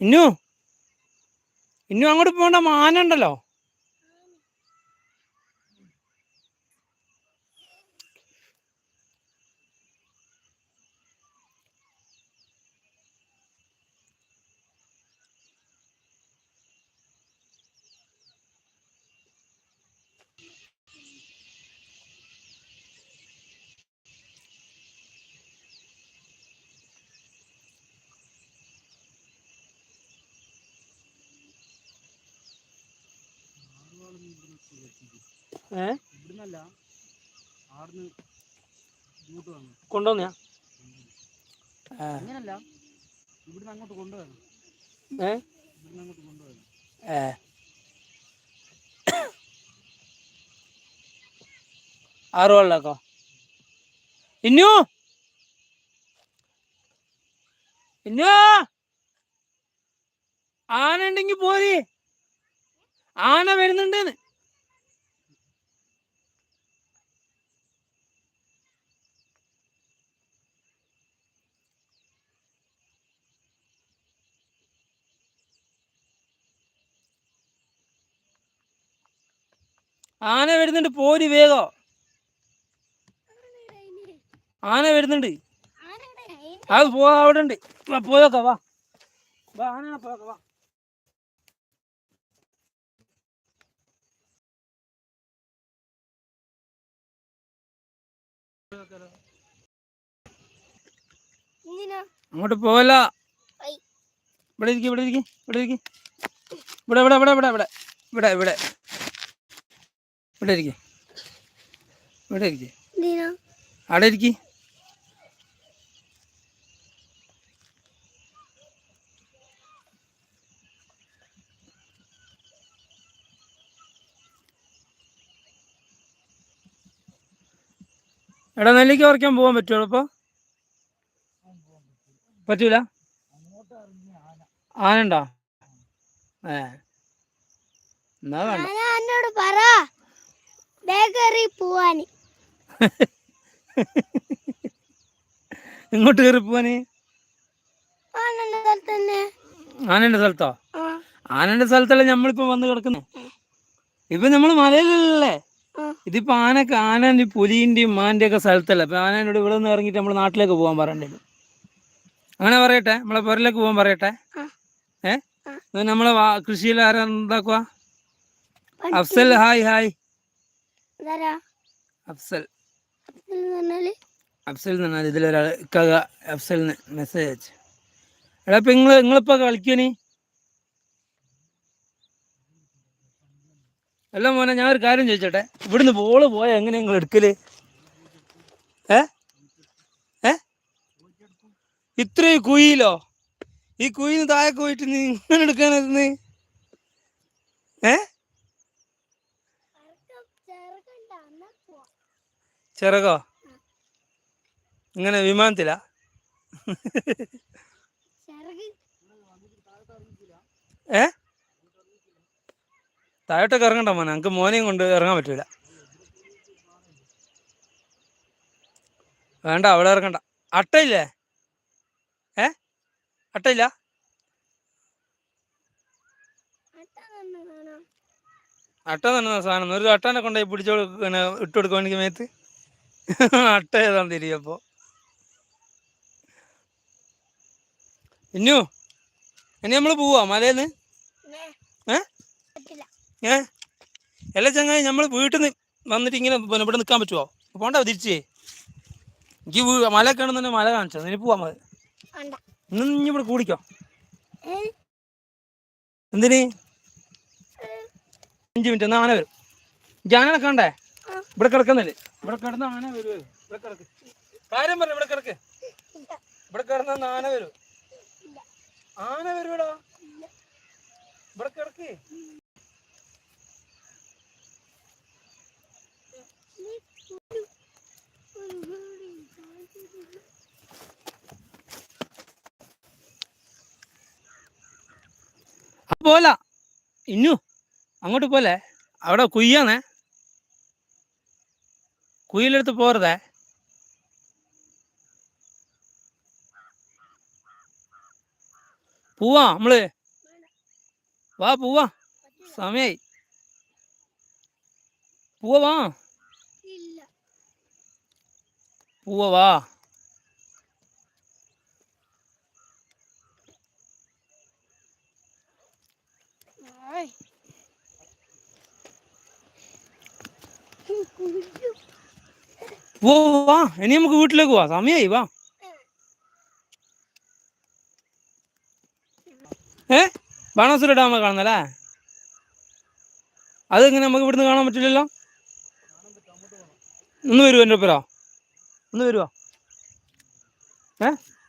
ഇന്നു? ഇന്നു അങ്ങോട്ട് പോകണ്ട മാന കൊണ്ടുവന്ന? അങ്ങനല്ല അങ്ങോട്ട് ഏ? അങ്ങോട്ട് ഏ ആറ് വെള്ളക്കോ? ഇന്നു? ഇന്നു? ആനണ്ടെങ്കി പോരേ. ആന വരുന്നുണ്ടെന്ന്. ആന വരുന്നുണ്ട് പോരി വേഗോ. ആന വരുന്നുണ്ട്. അത് പോവാ അവിടെ ഉണ്ട് പോയോക്കാ വാ. വാ ആന പോയോക്ക വാ. അങ്ങോട്ട് പോവല്ല. ഇവിടെ ഇരിക്കും ഇവിടെ ഇരിക്കും ഇവിടെ ഇരിക്കും. ഇവിടെ ഇവിടെ ഇവിടെ ഇവിടെ ഇവിടെ ഇവിടെ ഇവിടെ. ഇവിടെ ഇരിക്കും. ഇവിടെ ഇരിക്കും. അവിടെ ഇരിക്കും. എടാ നെല്ലിക്ക് പറിക്കാൻ പോകാൻ പറ്റുമോ ഇപ്പൊ? പറ്റൂല? ആനണ്ടോ ഏ. എന്നാ വേണ്ട. എന്നോട് പറ. ബേക്കറി പോവാന്. ഇങ്ങോട്ട് കയറി പോവാന്? ആനന്റെ സ്ഥലത്തോ ആനന്റെ സ്ഥലത്തല്ലേ നമ്മളിപ്പോ വന്ന് കിടക്കുന്നു? ഇപ്പൊ നമ്മൾ മലയിലല്ലേ? ഇതിപ്പോൾ ആനക്ക് പുലിന്റെയും പുലിന്റെയും ഒക്കെ സ്ഥലത്തല്ല? അപ്പൊ ആനോട് ഇവിടെ നിന്ന് ഇറങ്ങിട്ട് നമ്മൾ നാട്ടിലേക്ക് പോകാൻ പറയണ്ടത് അങ്ങനെ പറയട്ടെ? നമ്മളെ പുരലേക്ക് പോകാൻ പറയട്ടെ? ഏഹ് നമ്മളെ കൃഷിയിൽ ആരാക്കുക അഫ്സൽ ഹായ് ഹായ്. അഫ്സൽ. അഫ്സൽ ഇതിലൊരാൾ അഫ്സൽ മെസ്സേജ് അയച്ചു. എടാ ഇപ്പൊ നിങ്ങൾ നിങ്ങളിപ്പോ കളിക്കണേ അല്ല മോനെ ഞാൻ ഒരു കാര്യം ചോദിച്ചോട്ടെ? ഇവിടുന്ന് ബോൾ പോയ എങ്ങനെ നിങ്ങൾ എടുക്കൽ? ഏ? ഏ? ഇത്രയും കുയിലോ? ഈ കുയിന്ന് താഴെ പോയിട്ട് നീ ഇങ്ങനെ എടുക്കാനായിരുന്നു ഏ? ചിറകോ? ഇങ്ങനെ വിമാനത്തിലാ? ഏ? താഴോട്ടൊക്കെ ഇറങ്ങണ്ട മോനെ. നമുക്ക് മോനെയും കൊണ്ട് ഇറങ്ങാൻ പറ്റൂല. വേണ്ട അവിടെ ഇറങ്ങണ്ട. അട്ടയില്ലേ? ഏ? അട്ടയില്ല? അട്ട തന്നെ സാധനം. ഒരു അട്ടനെ കൊണ്ടുപോയി പിടിച്ചോ പിന്നെ ഇട്ട് കൊടുക്കുവാണെങ്കിൽ മേത്ത്? അട്ട ഏതാന്ന് തിരിയപ്പോ ഇന്നു ഇനി നമ്മൾ പോവാ മലയിന്ന്? ഏ? ഏ? അല്ല ചങ്ങായി നമ്മൾ വീട്ടിൽ നിന്ന് വന്നിട്ട് ഇങ്ങനെ പിന്നെ ഇവിടെ നിൽക്കാൻ പറ്റുമോ പോണ്ട തിരിച്ചേ. എനിക്ക് മല കാണുന്ന മല കാണിച്ചോ. ഇനി പോവാ മതി. ഇന്ന് ഇനി ഇവിടെ കൂടിക്കോ? എന്തിന്? അഞ്ച് മിനിറ്റ് എന്നാ ആന വരും. എനിക്ക് ആനനെ കണ്ടേ ഇവിടെ കിടക്കുന്നില്ലേ? ഇവിടെ കിടന്ന ആന വരും. ഇവിടെ കിടക്ക്. കാര്യം പറഞ്ഞു ഇവിടെ കിടക്ക്. ഇവിടെ കിടന്ന ആന വരും. ആന വരുവടാ. ഇവിടെ കിടക്ക്. പോല. ഇന്നു അങ്ങോട്ട് പോലെ. അവിടെ കുയ്യാന്നേ. കുയിലെടുത്ത് പോറതേ പോവാ നമ്മൾ. വാ പോവാ. സമയായി. പോവാ വാ ഇല്ല പോവാ വാ ആയ്. വാ ഇനി നമുക്ക് വീട്ടിലേക്ക് പോവാ. സമയമായി വാ. ഏ? ബാണാസുര ഡാമ കാണുന്നല്ലേ? അതെങ്ങനെ നമുക്ക് ഇവിടുന്ന് കാണാൻ പറ്റില്ലല്ലോ? ഒന്ന് വരുമോ എന്റെ ഒപ്പരോ ഒന്ന് വരുവാ? ഏ?